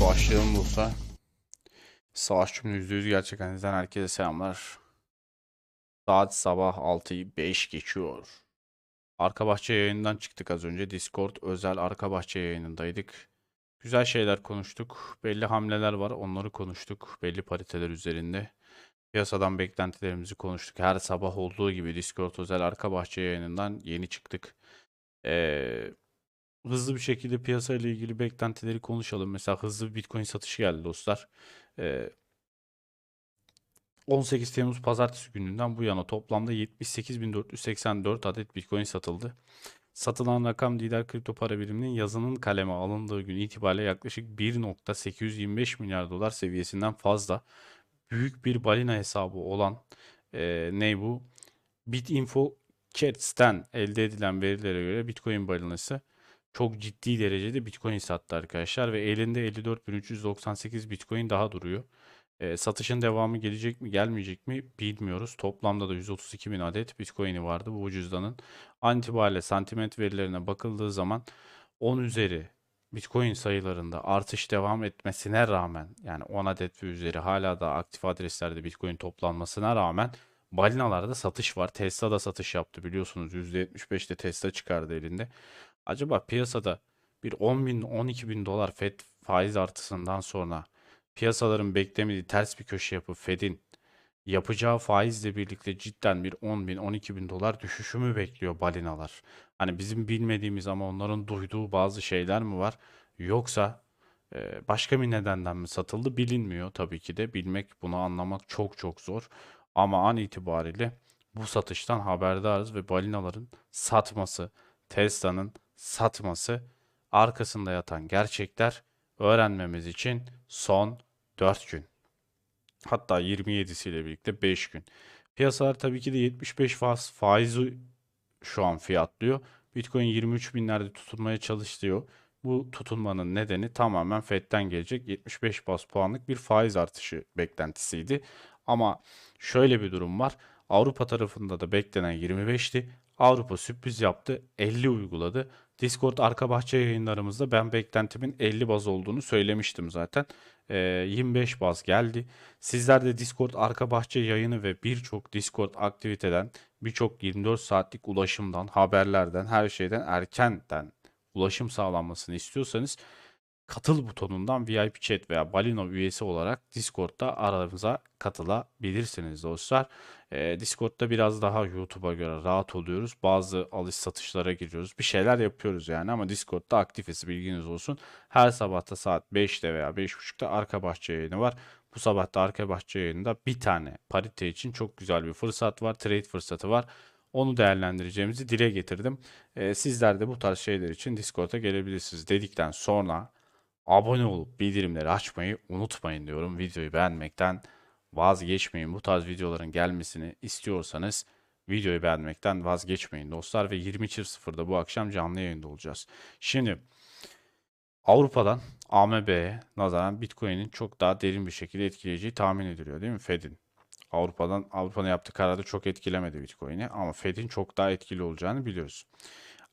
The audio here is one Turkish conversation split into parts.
Başlayalım Bursa. Savaşçımın %100 gerçek analizden herkese selamlar. Saat sabah 6'yı 5 geçiyor. Arka bahçe yayından çıktık az önce. Discord özel arka bahçe yayınındaydık. Güzel şeyler konuştuk. Belli hamleler var. Onları konuştuk. Belli pariteler üzerinde. Piyasadan beklentilerimizi konuştuk. Her sabah olduğu gibi Discord özel arka bahçe yayınından yeni çıktık. Ee, hızlı bir şekilde piyasa ile ilgili beklentileri konuşalım. Mesela hızlı bir Bitcoin satışı geldi dostlar. Ee, 18 Temmuz pazartesi gününden bu yana toplamda 78.484 adet Bitcoin satıldı. Satılan rakam lider kripto para biriminin yazının kaleme alındığı gün itibariyle yaklaşık 1.825 milyar dolar seviyesinden fazla büyük bir balina hesabı olan e, ne bu? Bitinfo Chats'ten elde edilen verilere göre Bitcoin balinası çok ciddi derecede Bitcoin sattı arkadaşlar ve elinde 54.398 Bitcoin daha duruyor. E, satışın devamı gelecek mi gelmeyecek mi bilmiyoruz. Toplamda da 132 bin adet Bitcoin'i vardı bu cüzdanın. An itibariyle sentiment verilerine bakıldığı zaman 10 üzeri Bitcoin sayılarında artış devam etmesine rağmen yani 10 adet ve üzeri hala da aktif adreslerde Bitcoin toplanmasına rağmen balinalarda satış var. Tesla da satış yaptı biliyorsunuz %75'te Tesla çıkardı elinde. Acaba piyasada bir 10 bin 12 bin dolar FED faiz artısından sonra piyasaların beklemediği ters bir köşe yapıp Fed'in yapacağı faizle birlikte cidden bir 10 bin 12 bin dolar düşüşü mü bekliyor balinalar? Hani bizim bilmediğimiz ama onların duyduğu bazı şeyler mi var? Yoksa e, başka bir nedenden mi satıldı bilinmiyor tabii ki de. Bilmek bunu anlamak çok çok zor. Ama an itibariyle bu satıştan haberdarız ve balinaların satması, Tesla'nın satması, arkasında yatan gerçekler öğrenmemiz için son 4 gün. Hatta 27'siyle birlikte 5 gün. Piyasalar tabii ki de 75 faiz faizi şu an fiyatlıyor. Bitcoin 23 binlerde tutunmaya çalışıyor. Bu tutunmanın nedeni tamamen FED'den gelecek 75 bas puanlık bir faiz artışı beklentisiydi. Ama şöyle bir durum var. Avrupa tarafında da beklenen 25'ti. Avrupa sürpriz yaptı. 50 uyguladı. Discord arka bahçe yayınlarımızda ben beklentimin 50 baz olduğunu söylemiştim zaten. Ee, 25 baz geldi. Sizler de Discord arka bahçe yayını ve birçok Discord aktiviteden, birçok 24 saatlik ulaşımdan, haberlerden, her şeyden erkenden ulaşım sağlanmasını istiyorsanız katıl butonundan VIP chat veya Balino üyesi olarak Discord'da aramıza katılabilirsiniz dostlar. Ee, Discord'da biraz daha YouTube'a göre rahat oluyoruz. Bazı alış satışlara giriyoruz. Bir şeyler yapıyoruz yani ama Discord'da aktifiz bilginiz olsun. Her sabahta saat 5'te veya 5.30'da arka bahçe yayını var. Bu sabah da arka bahçe yayınında bir tane parite için çok güzel bir fırsat var. Trade fırsatı var. Onu değerlendireceğimizi dile getirdim. Ee, sizler de bu tarz şeyler için Discord'a gelebilirsiniz dedikten sonra abone olup bildirimleri açmayı unutmayın diyorum. Videoyu beğenmekten vazgeçmeyin. Bu tarz videoların gelmesini istiyorsanız videoyu beğenmekten vazgeçmeyin dostlar ve 20.00'da bu akşam canlı yayında olacağız. Şimdi Avrupa'dan AMB'ye nazaran Bitcoin'in çok daha derin bir şekilde etkileyeceği tahmin ediliyor değil mi Fed'in? Avrupa'dan Avrupa'nın yaptığı kararda çok etkilemedi Bitcoin'i ama Fed'in çok daha etkili olacağını biliyoruz.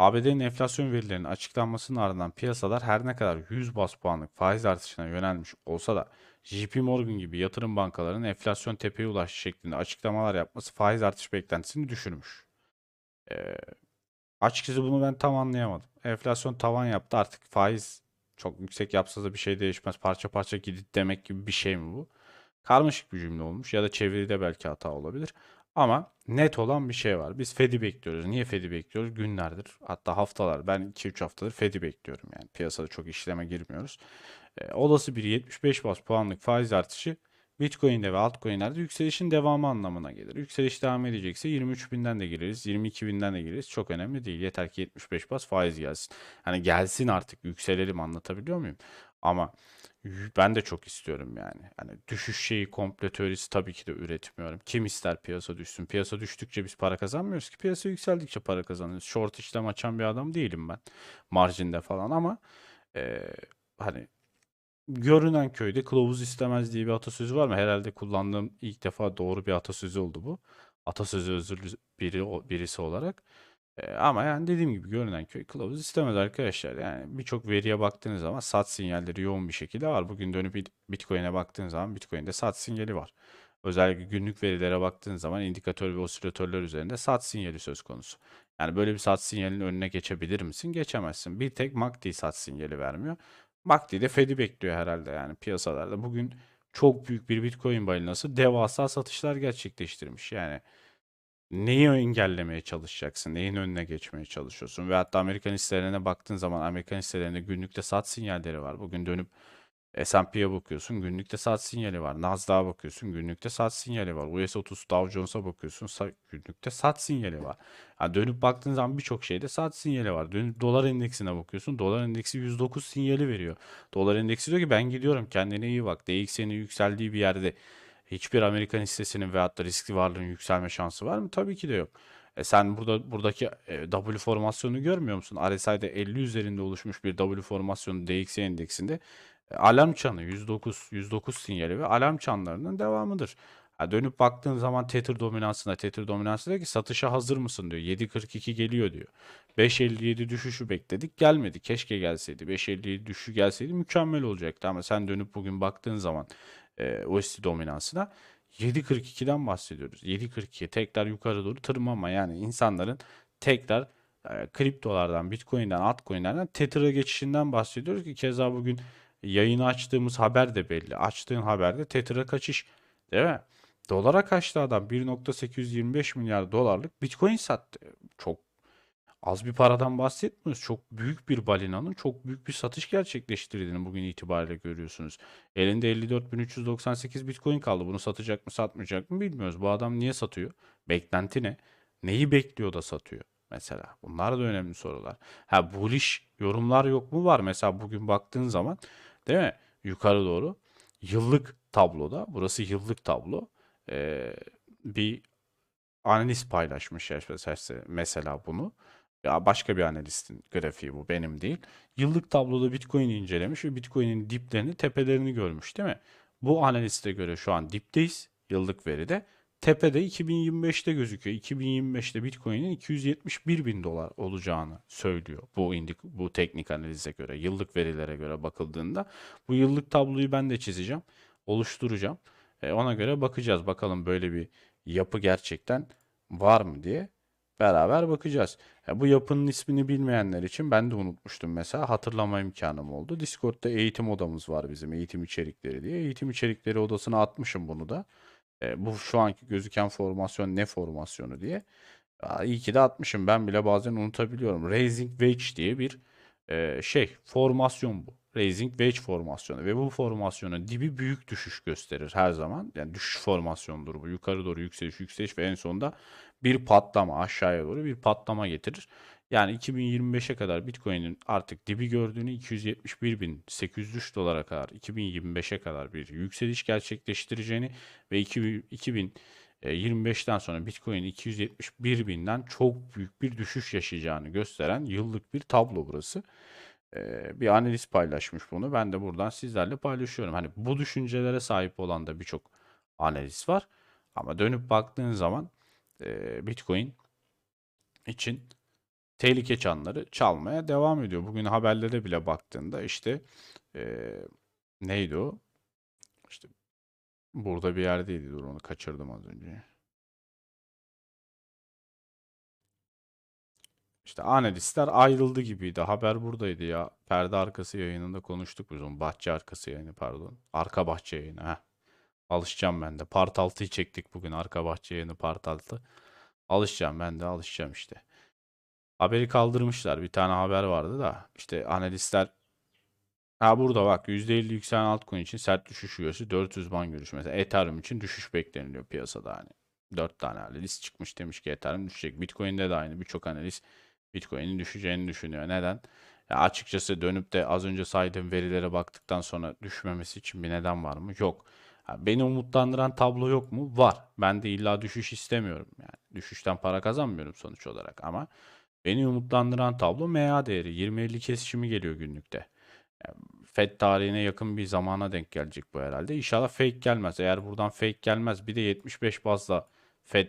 ABD'nin enflasyon verilerinin açıklanmasının ardından piyasalar her ne kadar 100 bas puanlık faiz artışına yönelmiş olsa da JP Morgan gibi yatırım bankalarının enflasyon tepeye ulaştı şeklinde açıklamalar yapması faiz artış beklentisini düşürmüş. Ee, açıkçası bunu ben tam anlayamadım. Enflasyon tavan yaptı artık faiz çok yüksek yapsa da bir şey değişmez parça parça gidip demek gibi bir şey mi bu? Karmaşık bir cümle olmuş ya da çeviride belki hata olabilir. Ama net olan bir şey var. Biz Fed'i bekliyoruz. Niye Fed'i bekliyoruz? Günlerdir hatta haftalar. Ben 2-3 haftadır Fed'i bekliyorum. Yani piyasada çok işleme girmiyoruz. E, olası bir 75 bas puanlık faiz artışı Bitcoin'de ve altcoin'lerde yükselişin devamı anlamına gelir. Yükseliş devam edecekse 23 binden de gireriz, 22 binden de gireriz. Çok önemli değil. Yeter ki 75 bas faiz gelsin. Hani gelsin artık yükselelim anlatabiliyor muyum? Ama ben de çok istiyorum yani. Hani düşüş şeyi komple teorisi tabii ki de üretmiyorum. Kim ister piyasa düşsün? Piyasa düştükçe biz para kazanmıyoruz ki. Piyasa yükseldikçe para kazanıyoruz. Short işlem açan bir adam değilim ben. Marjinde falan ama e, hani görünen köyde kılavuz istemez diye bir atasözü var mı? Herhalde kullandığım ilk defa doğru bir atasözü oldu bu. Atasözü özürlü biri birisi olarak. E, ama yani dediğim gibi görünen köy kılavuz istemez arkadaşlar. Yani birçok veriye baktığınız zaman sat sinyalleri yoğun bir şekilde var. Bugün dönüp Bit- Bitcoin'e baktığın zaman Bitcoin'de sat sinyali var. Özellikle günlük verilere baktığın zaman indikatör ve osilatörler üzerinde sat sinyali söz konusu. Yani böyle bir sat sinyalinin önüne geçebilir misin? Geçemezsin. Bir tek MACD sat sinyali vermiyor. MACD de Fed'i bekliyor herhalde yani piyasalarda. Bugün çok büyük bir Bitcoin balinası devasa satışlar gerçekleştirmiş. Yani neyi engellemeye çalışacaksın? Neyin önüne geçmeye çalışıyorsun? Ve hatta Amerikan hisselerine baktığın zaman Amerikan hisselerinde günlükte sat sinyalleri var. Bugün dönüp S&P'ye bakıyorsun günlükte sat sinyali var. Nasdaq'a bakıyorsun günlükte sat sinyali var. US30 Dow Jones'a bakıyorsun günlükte sat sinyali var. Yani dönüp baktığın zaman birçok şeyde sat sinyali var. Dönüp dolar endeksine bakıyorsun. Dolar endeksi 109 sinyali veriyor. Dolar endeksi diyor ki ben gidiyorum kendine iyi bak. DXY'nin yükseldiği bir yerde hiçbir Amerikan hissesinin veyahut da riskli varlığın yükselme şansı var mı? Tabii ki de yok. E sen burada buradaki e, W formasyonu görmüyor musun? RSI'de 50 üzerinde oluşmuş bir W formasyonu DXY endeksinde e, alarm çanı 109 109 sinyali ve alarm çanlarının devamıdır. Ha, dönüp baktığın zaman Tether dominansına Tether dominansı diyor ki satışa hazır mısın diyor. 7.42 geliyor diyor. 5.57 düşüşü bekledik gelmedi. Keşke gelseydi. 5.57 düşüşü gelseydi mükemmel olacaktı ama sen dönüp bugün baktığın zaman e, OST dominansına 7.42'den bahsediyoruz. 7.42 tekrar yukarı doğru tırmanma yani insanların tekrar e, kriptolardan, bitcoin'den, altcoin'lerden Tether'a geçişinden bahsediyoruz ki keza bugün yayını açtığımız haber de belli. Açtığın haberde Tether'a kaçış değil mi? Dolara kaçtı adam 1.825 milyar dolarlık bitcoin sattı. Çok az bir paradan bahsetmiyoruz. Çok büyük bir balinanın çok büyük bir satış gerçekleştirdiğini bugün itibariyle görüyorsunuz. Elinde 54.398 bitcoin kaldı. Bunu satacak mı satmayacak mı bilmiyoruz. Bu adam niye satıyor? Beklenti ne? Neyi bekliyor da satıyor? Mesela bunlar da önemli sorular. Ha bullish yorumlar yok mu? Var. Mesela bugün baktığın zaman değil mi? Yukarı doğru yıllık tabloda burası yıllık tablo. Ee, bir analist paylaşmış mesela- mesela bunu. Ya başka bir analistin grafiği bu benim değil. Yıllık tabloda Bitcoin'i incelemiş ve Bitcoin'in diplerini, tepelerini görmüş değil mi? Bu analiste göre şu an dipteyiz yıllık veride. Tepede 2025'te gözüküyor. 2025'te Bitcoin'in 271 bin dolar olacağını söylüyor bu indik bu teknik analize göre, yıllık verilere göre bakıldığında. Bu yıllık tabloyu ben de çizeceğim, oluşturacağım. E, ona göre bakacağız. Bakalım böyle bir yapı gerçekten var mı diye beraber bakacağız. Ya bu yapının ismini bilmeyenler için ben de unutmuştum mesela hatırlama imkanım oldu. Discord'da eğitim odamız var bizim eğitim içerikleri diye. Eğitim içerikleri odasına atmışım bunu da. E, bu şu anki gözüken formasyon ne formasyonu diye. Aa, iyi ki de atmışım. Ben bile bazen unutabiliyorum. Raising Wage diye bir e, şey formasyon bu. Raising Wage formasyonu ve bu formasyonun dibi büyük düşüş gösterir her zaman. Yani düşüş formasyonudur bu. Yukarı doğru yükseliş yükseliş ve en sonunda bir patlama aşağıya doğru bir patlama getirir. Yani 2025'e kadar Bitcoin'in artık dibi gördüğünü 271.803 dolara kadar 2025'e kadar bir yükseliş gerçekleştireceğini ve 2025'ten sonra Bitcoin 271 binden çok büyük bir düşüş yaşayacağını gösteren yıllık bir tablo burası. Bir analiz paylaşmış bunu. Ben de buradan sizlerle paylaşıyorum. Hani bu düşüncelere sahip olan da birçok analiz var. Ama dönüp baktığın zaman Bitcoin için tehlike çanları çalmaya devam ediyor. Bugün haberlere bile baktığında işte neydi o? İşte burada bir yerdeydi. Dur onu kaçırdım az önce. İşte analistler ayrıldı gibiydi. Haber buradaydı ya. Perde arkası yayınında konuştuk biz onu. Bahçe arkası yayını pardon. Arka bahçe yayını. Heh. Alışacağım ben de. Part 6'yı çektik bugün. Arka bahçe yayını part 6. Alışacağım ben de alışacağım işte. Haberi kaldırmışlar. Bir tane haber vardı da. işte analistler Ha burada bak %50 yükselen altcoin için sert düşüş üyesi 400 ban görüşü. Mesela Ethereum için düşüş bekleniliyor piyasada hani. 4 tane analist çıkmış demiş ki Ethereum düşecek. Bitcoin'de de aynı birçok analist Bitcoin'in düşeceğini düşünüyor. Neden? Ya açıkçası dönüp de az önce saydığım verilere baktıktan sonra düşmemesi için bir neden var mı? Yok. Ha, beni umutlandıran tablo yok mu? Var. Ben de illa düşüş istemiyorum. Yani düşüşten para kazanmıyorum sonuç olarak ama beni umutlandıran tablo MA değeri 20-50 kesişimi geliyor günlükte. Fed tarihine yakın bir zamana denk gelecek bu herhalde. İnşallah fake gelmez. Eğer buradan fake gelmez bir de 75 bazla Fed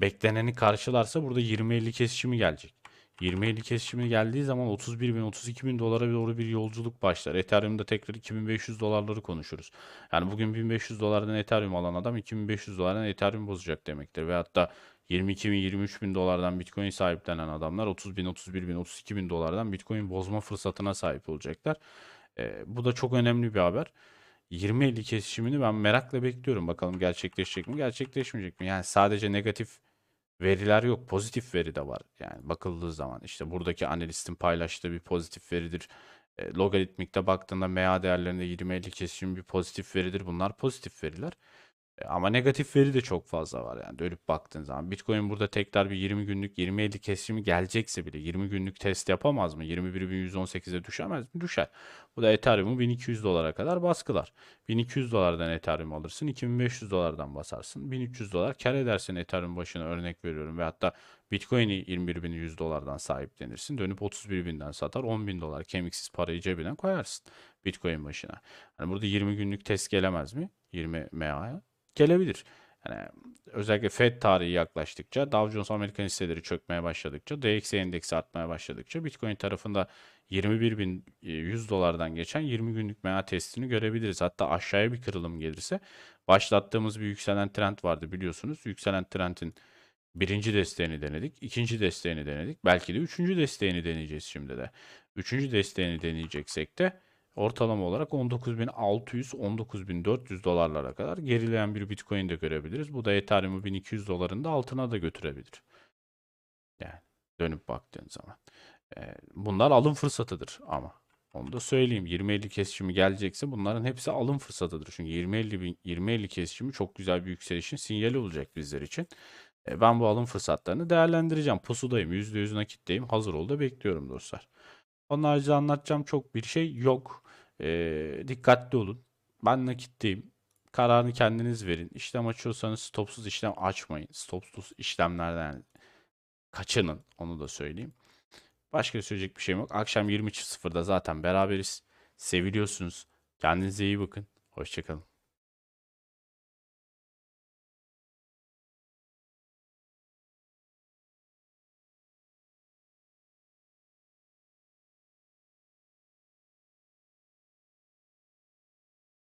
bekleneni karşılarsa burada 20-50 kesişimi gelecek. 20-50 kesişimi geldiği zaman 31 bin 32 bin dolara doğru bir yolculuk başlar. Ethereum'da tekrar 2500 dolarları konuşuruz. Yani bugün 1500 dolardan Ethereum alan adam 2500 dolardan Ethereum bozacak demektir. Ve hatta 22 bin 23 bin dolardan Bitcoin sahiplenen adamlar 30 bin 31 bin 32 bin dolardan Bitcoin bozma fırsatına sahip olacaklar. Ee, bu da çok önemli bir haber. 20-50 kesişimini ben merakla bekliyorum. Bakalım gerçekleşecek mi, gerçekleşmeyecek mi? Yani sadece negatif veriler yok. Pozitif veri de var. Yani bakıldığı zaman işte buradaki analistin paylaştığı bir pozitif veridir. E, logaritmikte baktığında MA değerlerinde 20-50 kesişim bir pozitif veridir. Bunlar pozitif veriler. E, Ama negatif veri de çok fazla var yani dönüp baktığın zaman. Bitcoin burada tekrar bir 20 günlük 20-50 kesimi gelecekse bile 20 günlük test yapamaz mı? 21.118'e düşemez mi? Düşer. Bu da Ethereum'u 1200 dolara kadar baskılar. 1200 dolardan Ethereum alırsın. 2500 dolardan basarsın. 1300 dolar kar edersin Ethereum başına örnek veriyorum. Ve hatta Bitcoin'i 21.100 dolardan sahiplenirsin. Dönüp 31.000'den satar. 10.000 dolar kemiksiz parayı cebine koyarsın Bitcoin başına. Hani burada 20 günlük test gelemez mi? 20 MA'ya gelebilir. Yani özellikle Fed tarihi yaklaştıkça, Dow Jones Amerikan hisseleri çökmeye başladıkça, DXY endeksi artmaya başladıkça Bitcoin tarafında 21.100 dolardan geçen 20 günlük MA testini görebiliriz. Hatta aşağıya bir kırılım gelirse başlattığımız bir yükselen trend vardı biliyorsunuz. Yükselen trendin birinci desteğini denedik, ikinci desteğini denedik. Belki de üçüncü desteğini deneyeceğiz şimdi de. Üçüncü desteğini deneyeceksek de ortalama olarak 19.600-19.400 dolarlara kadar gerileyen bir Bitcoin de görebiliriz. Bu da Ethereum'u 1200 doların da altına da götürebilir. Yani dönüp baktığın zaman. Ee, bunlar alım fırsatıdır ama. Onu da söyleyeyim. 20-50 kesişimi gelecekse bunların hepsi alım fırsatıdır. Çünkü 20-50 bin- 20-50 kesişimi çok güzel bir yükselişin sinyali olacak bizler için. E, ben bu alım fırsatlarını değerlendireceğim. Pusudayım. %100 nakitteyim. Hazır ol da bekliyorum dostlar. Onun harici anlatacağım çok bir şey yok. E, dikkatli olun. Ben nakitteyim. Kararını kendiniz verin. İşlem açıyorsanız stopsuz işlem açmayın. Stopsuz işlemlerden kaçının. Onu da söyleyeyim. Başka söyleyecek bir şeyim yok. Akşam 23.00'da zaten beraberiz. Seviliyorsunuz. Kendinize iyi bakın. Hoşçakalın.